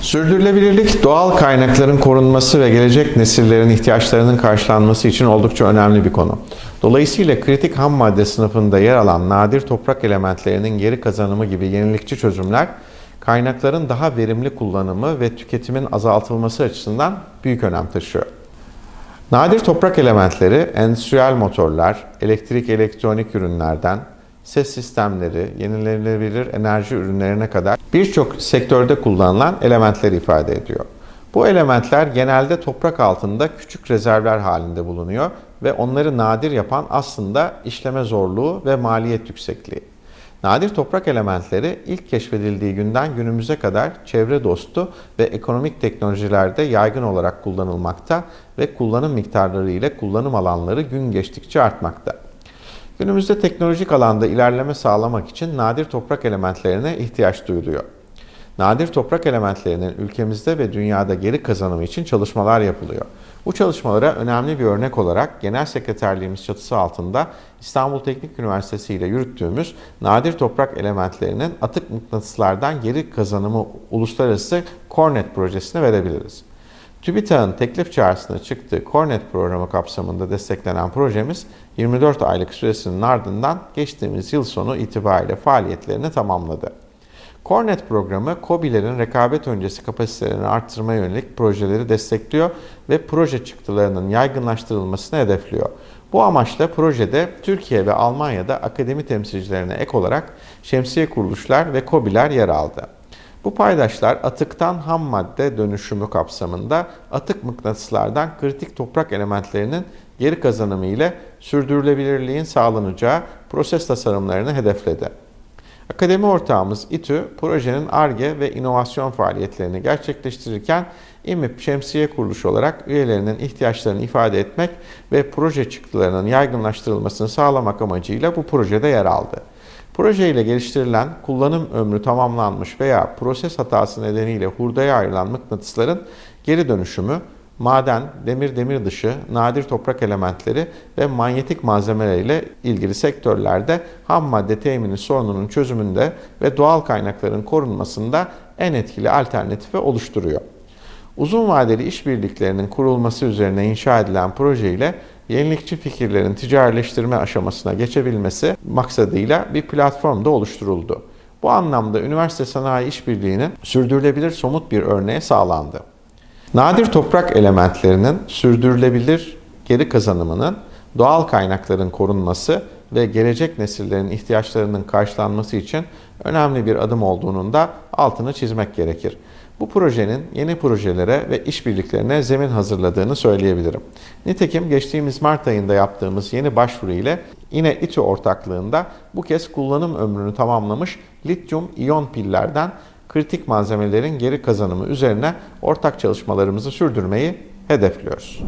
Sürdürülebilirlik doğal kaynakların korunması ve gelecek nesillerin ihtiyaçlarının karşılanması için oldukça önemli bir konu. Dolayısıyla kritik ham madde sınıfında yer alan nadir toprak elementlerinin geri kazanımı gibi yenilikçi çözümler kaynakların daha verimli kullanımı ve tüketimin azaltılması açısından büyük önem taşıyor. Nadir toprak elementleri endüstriyel motorlar, elektrik elektronik ürünlerden, ses sistemleri, yenilenebilir enerji ürünlerine kadar birçok sektörde kullanılan elementleri ifade ediyor. Bu elementler genelde toprak altında küçük rezervler halinde bulunuyor ve onları nadir yapan aslında işleme zorluğu ve maliyet yüksekliği. Nadir toprak elementleri ilk keşfedildiği günden günümüze kadar çevre dostu ve ekonomik teknolojilerde yaygın olarak kullanılmakta ve kullanım miktarları ile kullanım alanları gün geçtikçe artmakta. Günümüzde teknolojik alanda ilerleme sağlamak için nadir toprak elementlerine ihtiyaç duyuluyor. Nadir toprak elementlerinin ülkemizde ve dünyada geri kazanımı için çalışmalar yapılıyor. Bu çalışmalara önemli bir örnek olarak Genel Sekreterliğimiz çatısı altında İstanbul Teknik Üniversitesi ile yürüttüğümüz nadir toprak elementlerinin atık mıknatıslardan geri kazanımı uluslararası Cornet projesine verebiliriz. TÜBİTAK'ın teklif çağrısına çıktığı Cornet programı kapsamında desteklenen projemiz 24 aylık süresinin ardından geçtiğimiz yıl sonu itibariyle faaliyetlerini tamamladı. Cornet programı COBİ'lerin rekabet öncesi kapasitelerini arttırmaya yönelik projeleri destekliyor ve proje çıktılarının yaygınlaştırılmasını hedefliyor. Bu amaçla projede Türkiye ve Almanya'da akademi temsilcilerine ek olarak şemsiye kuruluşlar ve COBİ'ler yer aldı. Bu paydaşlar atıktan ham madde dönüşümü kapsamında atık mıknatıslardan kritik toprak elementlerinin geri kazanımı ile sürdürülebilirliğin sağlanacağı proses tasarımlarını hedefledi. Akademi ortağımız İTÜ, projenin ARGE ve inovasyon faaliyetlerini gerçekleştirirken İMİP Şemsiye Kuruluşu olarak üyelerinin ihtiyaçlarını ifade etmek ve proje çıktılarının yaygınlaştırılmasını sağlamak amacıyla bu projede yer aldı. Proje ile geliştirilen kullanım ömrü tamamlanmış veya proses hatası nedeniyle hurdaya ayrılan mıknatısların geri dönüşümü, maden, demir demir dışı, nadir toprak elementleri ve manyetik malzemeler ile ilgili sektörlerde ham madde temini sorununun çözümünde ve doğal kaynakların korunmasında en etkili alternatifi oluşturuyor. Uzun vadeli işbirliklerinin kurulması üzerine inşa edilen proje ile yenilikçi fikirlerin ticarileştirme aşamasına geçebilmesi maksadıyla bir platform da oluşturuldu. Bu anlamda üniversite sanayi işbirliğinin sürdürülebilir somut bir örneği sağlandı. Nadir toprak elementlerinin sürdürülebilir geri kazanımının doğal kaynakların korunması ve gelecek nesillerin ihtiyaçlarının karşılanması için önemli bir adım olduğunun da altını çizmek gerekir. Bu projenin yeni projelere ve işbirliklerine zemin hazırladığını söyleyebilirim. Nitekim geçtiğimiz Mart ayında yaptığımız yeni başvuru ile yine İTÜ ortaklığında bu kez kullanım ömrünü tamamlamış lityum iyon pillerden kritik malzemelerin geri kazanımı üzerine ortak çalışmalarımızı sürdürmeyi hedefliyoruz.